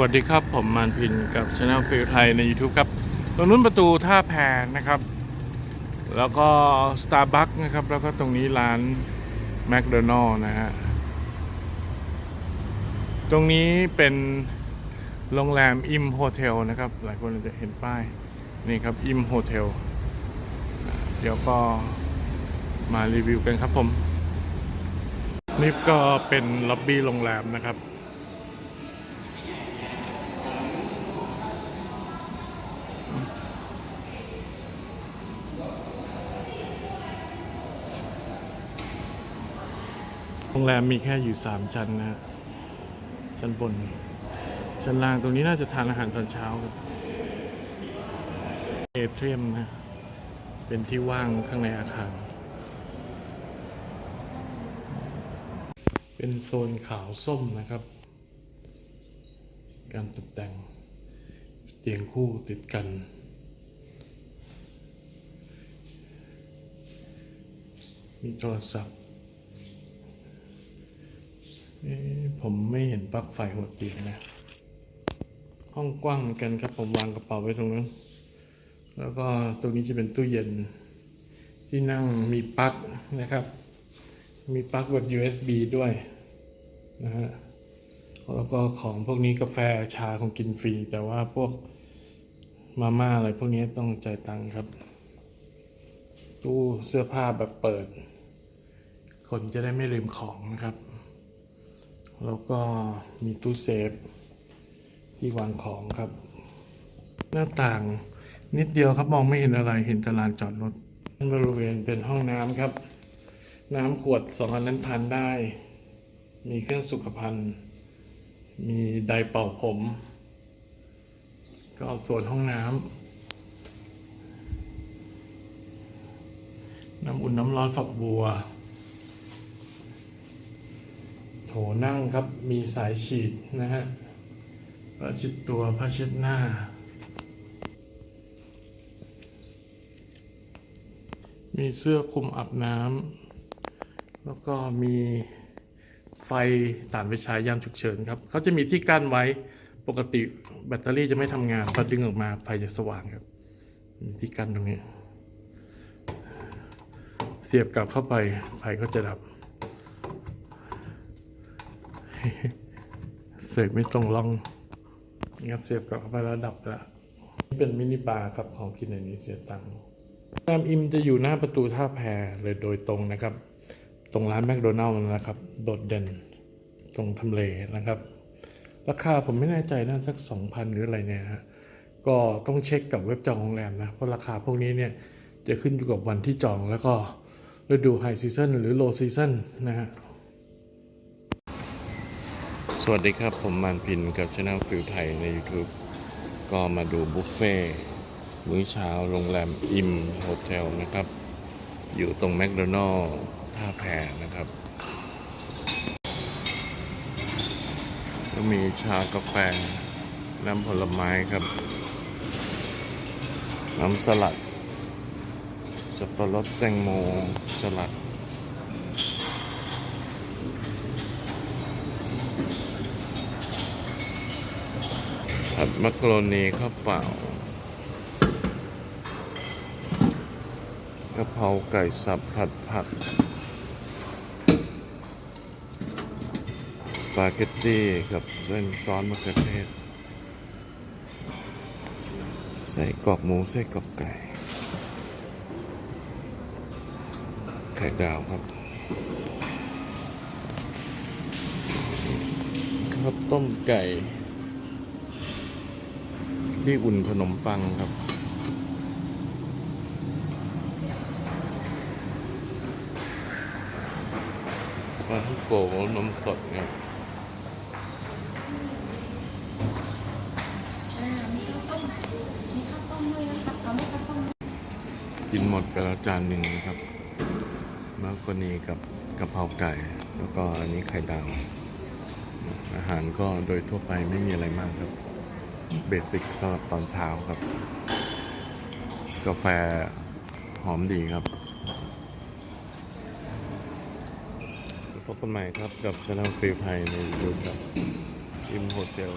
วัสดีครับ ผมมานพินกับช anel ฟิลไทยใน YouTube ครับ ตรงนู้นประตูท่าแพนะครับ แล้วก็ Starbucks นะครับ แล้วก็ตรงนี้ร้าน McDonald นะฮะ ตรงนี้เป็นโรงแรมอิมโฮเทลนะครับ หลายคนอาจจะเห็นป้าย นี่ครับอิมโฮเทลเดี๋ยวก็มารีวิวกันครับผม นี่ก็เป็นล็อบบี้โรงแรมนะครับ โรงแรมมีแค่อยู่สามชั้นนะ ชั้นบน ชั้นล่างตรงนี้น่าจะทานอาหารตอนเช้าครับเอเทรียมนะ เป็นที่ว่างข้างในอาคาร เป็นโซนขาวส้มนะครับ การตกแต่ง ตียงคู่ติดกัน มีโทรศัพท์เอ๊ะผมไม่เห็นปลั๊กไฟหัวเตียงนะ ห้องกว้างเหมือนกันครับ ผมวางกระเป๋าไว้ตรงนั้น แล้วก็ตรงนี้จะเป็นตู้เย็น ที่นั่งมีปลั๊กนะครับ มีปลั๊กแบบ USB ด้วยนะฮะแล้วก็ของพวกนี้กาแฟชาของกินฟรี แต่ว่าพวก มาม่าอะไรพวกนี้ต้องจ่ายตังค์ครับ ตู้เสื้อผ้าแบบเปิด คนจะได้ไม่ลืมของนะครับ แล้วก็มีตู้เซฟ ที่วางของครับ หน้าต่างนิดเดียวครับมองไม่เห็นอะไรเห็นต่ลานจอดรถบริเวณเป็นห้องน้ำครับ น้ำขวดสองอันนั้นทานได้ มีเครื่องสุขภัณฑ์ มีไดร์เป่าผม ก็ส่วนห้องน้ำน้ำอุ่นน้ำร้อนฝักบัว โถนั่งครับมีสายฉีดนะฮะผ้าช็ดตัวผ้าเช็ดหน้า มีเสื้อคลุมอาบน้ำแล้วก็มีไฟต่านไฟฉายยามฉุกเฉินครับ เขาจะมีที่กั้นไว้ ปกติแบตเตอรี่จะไม่ทำงานพอดึงออกมาไฟจะสว่างครับ มีที่กั้นตรงนี้ เสียบกลับเข้าไปไฟก็จะดับ เสียบไม่ตรงร่องนะครับเสียบกลับเข้าไปแล้วดับแล้วนี่เป็นมินิบาร์ครับของกินในนี้เสียตังค์รามอิมจะอยู่หน้าประตูท่าแพเลยโดยตรงนะครับ ตรงร้านแมคโดนัลล์นะครับ โดดเด่น ตรงทำเลนะครับ ราคาผมไม่แน่ใจน่าสักสองพันหรืออะไรเนี่ยฮะก็ต้องเช็คกับเว็บจองโรงแรมนะเพราะราคาพวกนี้เนี่ยจะขึ้นอยู่กับวันที่จองแล้วก็ฤดูไฮซีซันหรือโลซีซันนะฮะสวัสดีครับ ผมมานพินกับช anel ฟิลไทยใน YouTube ก็มาดูบุฟเฟ่ต์มื้อเช้าโรงแรมอิมโฮเทลนะครับ อยู่ตรงแมคโดนัลล์ท่าแพนะครับ มีชากาแฟน้ำผลไม้ครับ น้ำสลัด สับปะรดแตงโมสลัด ผัดมักโรนีข้าวเปล่ากะเพราไก่สับผัดผัก ปาเกตตี้กับเส้นซอสมะเขือเทศ ใส่กรอกหมูใส่กรอกไก่ ไข่ดาวครับ ข้าวต้มไก่ ที่อุ่นขนมปังครับปลาท่องโกนมสดครับ อ่ามีข้าวต้มมีข้าวต้มด้วยนะคะเอาไหม่ข้าวต้ม กินหมดไปแล้วจานหนึ่งนะครับมาโกนีกับกะเพราไก่ แล้วก็อันนี้ไข่ดาว อาหารก็โดยทั่วไปไม่มีอะไรมากครับ เบสิกสำหรับตอนเช้าครับ กาแฟหอมดีครับพบกันใหม่ครับกับช anel ฟรีไทยในยูทูบครับอิมโฮเทล